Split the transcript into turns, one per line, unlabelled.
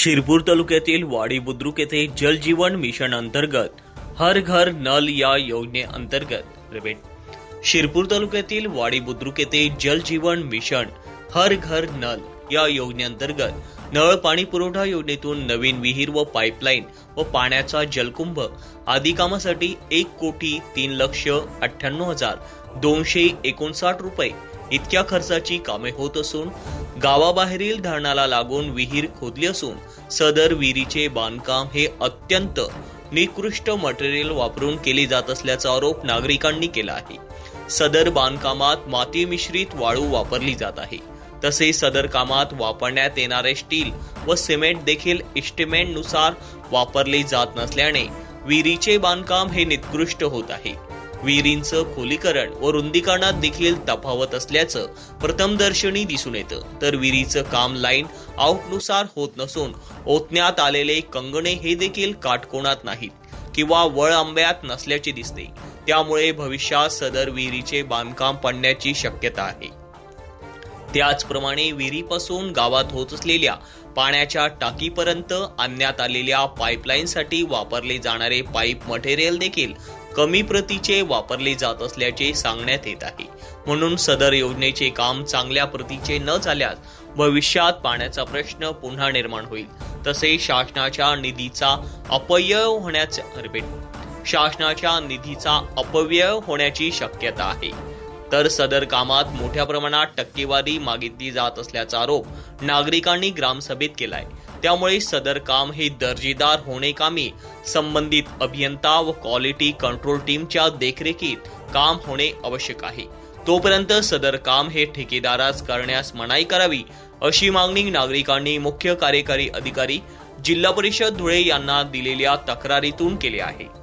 शिरपूर तालुक्यातील वाडी बुद्रुक येथे जलजीवन मिशन अंतर्गत हर घर नल या योजनेअंतर्गत रिपीट शिरपूर तालुक्यातील वाडी बुद्रुक येथे जल जीवन मिशन हर घर नल या योजनेअंतर्गत नळ पाणी पुरवठा योजनेतून नवीन विहीर व पाईपलाईन व पाण्याचा जलकुंभ आदी कामासाठी एक कोटी तीन लक्ष अठ्ठ्याण्णव हजार दोनशे एकोणसाठ रुपये इतक्या खर्चाची कामे होत असून गावाबाहेरील धरणाला लागून विहीर खोदली असून सदर विहिरीचे बांधकाम हे अत्यंत निकृष्ट मटेरियल वापरून केले जात असल्याचा आरोप नागरिकांनी केला आहे. सदर बांधकामात माती मिश्रित वाळू वापरली जात आहे. तसेच सदर कामात वापरण्यात येणारे स्टील व सिमेंट देखील इस्टिमेंटनुसार वापरले जात नसल्याने विहिरीचे बांधकाम हे निकृष्ट होत आहे. विहिरींचं खोलीकरण व रुंदीकरणात देखील तफावत असल्याचं प्रथमदर्शनी दिसून येतं. तर विहिरीचं काम लाईन आउटनुसार होत नसून ओतण्यात आलेले कंगणे हे देखील काटकोणात नाहीत किंवा वळ आंब्यात नसल्याचे दिसते. त्यामुळे भविष्यात सदर विहिरीचे बांधकाम पडण्याची शक्यता आहे. त्याचप्रमाणे विहिरीपासून गावात होत असलेल्या पाण्याच्या टाकीपर्यंत आणण्यात आलेल्या पाईपलाईनसाठी वापरले जाणारे पाईप मटेरियल देखील कमी प्रतीचे वापरले जात असल्याचे सांगण्यात येत आहे. म्हणून सदर योजनेचे काम चांगल्या प्रतीचे न झाल्यास भविष्यात पाण्याचा प्रश्न पुन्हा निर्माण होईल. तसेच शासनाच्या निधीचा अपव्यय होण्याचे शासनाच्या निधीचा अपव्यय होण्याची शक्यता आहे. तर सदर कामात मोठ्या प्रमाणात टक्केवारी मागितली जात असल्याचा आरोप नागरिकांनी ग्रामसभेत केलाय. त्यामुळे सदर काम हे दर्जेदार होणे कामी संबंधित अभियंता व क्वालिटी कंट्रोल टीमच्या देखरेखीत काम होणे आवश्यक आहे. तोपर्यंत सदर काम हे ठेकेदारास करण्यास मनाई करावी अशी मागणी नागरिकांनी मुख्य कार्यकारी अधिकारी जिल्हा परिषद धुळे यांना दिलेल्या तक्रारीतून केली आहे.